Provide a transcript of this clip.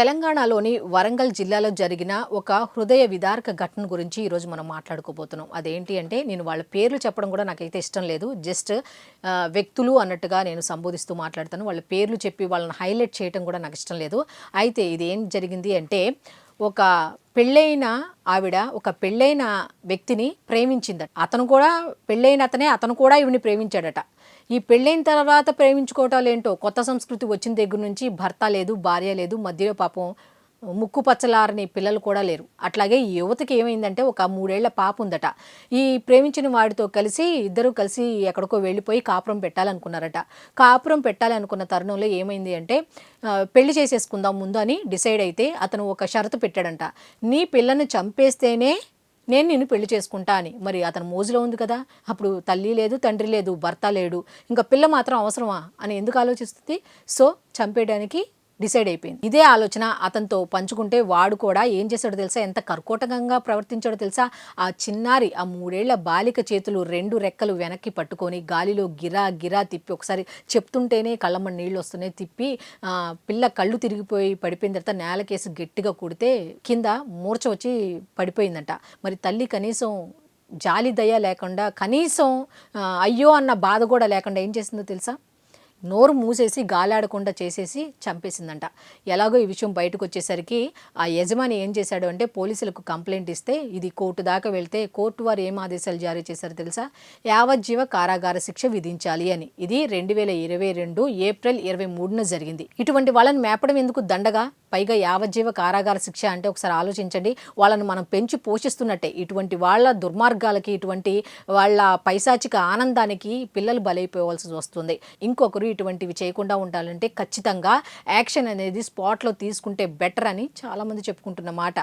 తెలంగాణలోని వరంగల్ జిల్లాలో జరిగిన ఒక హృదయ విదారక ఘటన గురించి ఈరోజు మనం మాట్లాడుకోబోతున్నాం. అదేంటి అంటే నేను వాళ్ళ పేర్లు చెప్పడం కూడా నాకైతే ఇష్టం లేదు. జస్ట్ వ్యక్తులు అన్నట్టుగా నేను సంబోధిస్తూ మాట్లాడతాను. వాళ్ళ పేర్లు చెప్పి వాళ్ళని హైలైట్ చేయడం కూడా నాకు ఇష్టం లేదు. అయితే ఇది ఏం జరిగింది అంటే ఒక పెళ్ళైన ఆవిడ ఒక పెళ్ళైన వ్యక్తిని ప్రేమించిందట. అతను కూడా పెళ్ళైన అతనే అతను కూడా ఈవిని ప్రేమించాడట. ఈ పెళ్ళైన తర్వాత ప్రేమించుకోవటాలు ఏంటో కొత్త సంస్కృతి వచ్చిన దగ్గర నుంచి భర్త లేదు భార్య లేదు మధ్యలో పాపం ముక్కు పచ్చలారని పిల్లలు కూడా లేరు. అట్లాగే ఈ యువతకి ఏమైందంటే ఒక మూడేళ్ళ పాప ఉందట. ఈ ప్రేమించిన వాడితో కలిసి ఇద్దరు కలిసి ఎక్కడికో వెళ్ళిపోయి కాపురం పెట్టాలనుకున్నారట. కాపురం పెట్టాలనుకున్న తరుణంలో ఏమైంది అంటే పెళ్ళి చేసేసుకుందాం ముందు అని డిసైడ్ అయితే అతను ఒక షరతు పెట్టాడంట. నీ పిల్లని చంపేస్తేనే నేను నిన్ను పెళ్ళి చేసుకుంటా అని. మరి అతను మోజులో ఉంది కదా. అప్పుడు తల్లి లేదు తండ్రి లేదు భర్త లేడు. ఇంకా పిల్ల మాత్రం అవసరమా అని ఎందుకు ఆలోచిస్తుంది? సో చంపేయడానికి డిసైడ్ అయిపోయింది. ఇదే ఆలోచన అతనితో పంచుకుంటే వాడు కూడా ఏం చేశాడో తెలుసా? ఎంత కర్కోటకంగా ప్రవర్తించాడో తెలుసా? ఆ చిన్నారి ఆ మూడేళ్ళ బాలిక చేతులు రెండు రెక్కలు వెనక్కి పట్టుకొని గాలిలో గిరా గిరా తిప్పి ఒకసారి చెప్తుంటేనే కళ్ళమ్మ నీళ్ళు వస్తున్నాయి. తిప్పి పిల్ల కళ్ళు తిరిగిపోయి పడిపోయిన తర్వాత నేలకేసి గట్టిగా కుడితే కింద మూర్చ వచ్చి పడిపోయిందంట. మరి తల్లి కనీసం జాలి దయ లేకుండా కనీసం అయ్యో అన్న బాధ కూడా లేకుండా ఏం చేసిందో తెలుసా? నోరు మూసేసి గాలాడకుండా చేసేసి చంపేసిందంట. ఎలాగో ఈ విషయం బయటకు వచ్చేసరికి ఆ యజమాని ఏం చేశాడు అంటే పోలీసులకు కంప్లైంట్ ఇస్తే ఇది కోర్టు దాకా వెళ్తే కోర్టు వారు ఏం ఆదేశాలు జారీ చేశారు తెలుసా? యావజ్జీవ కారాగార శిక్ష విధించాలి అని. ఇది రెండు వేల ఇరవై రెండు ఏప్రిల్ ఇరవై మూడున జరిగింది. ఇటువంటి వాళ్ళని మేపడం ఎందుకు దండగా? పైగా యావజ్జీవ కారాగార శిక్ష అంటే ఒకసారి ఆలోచించండి. వాళ్ళను మనం పెంచి పోషిస్తున్నట్టే. ఇటువంటి వాళ్ళ దుర్మార్గాలకి ఇటువంటి వాళ్ళ పైశాచిక ఆనందానికి పిల్లలు బలైపోవాల్సి వస్తుంది. ఇంకొకరు ఇటువంటివి చేయకుండా ఉండాలంటే ఖచ్చితంగా యాక్షన్ అనేది స్పాట్లో తీసుకుంటే బెటర్ అని చాలామంది చెప్పుకుంటున్న మాట.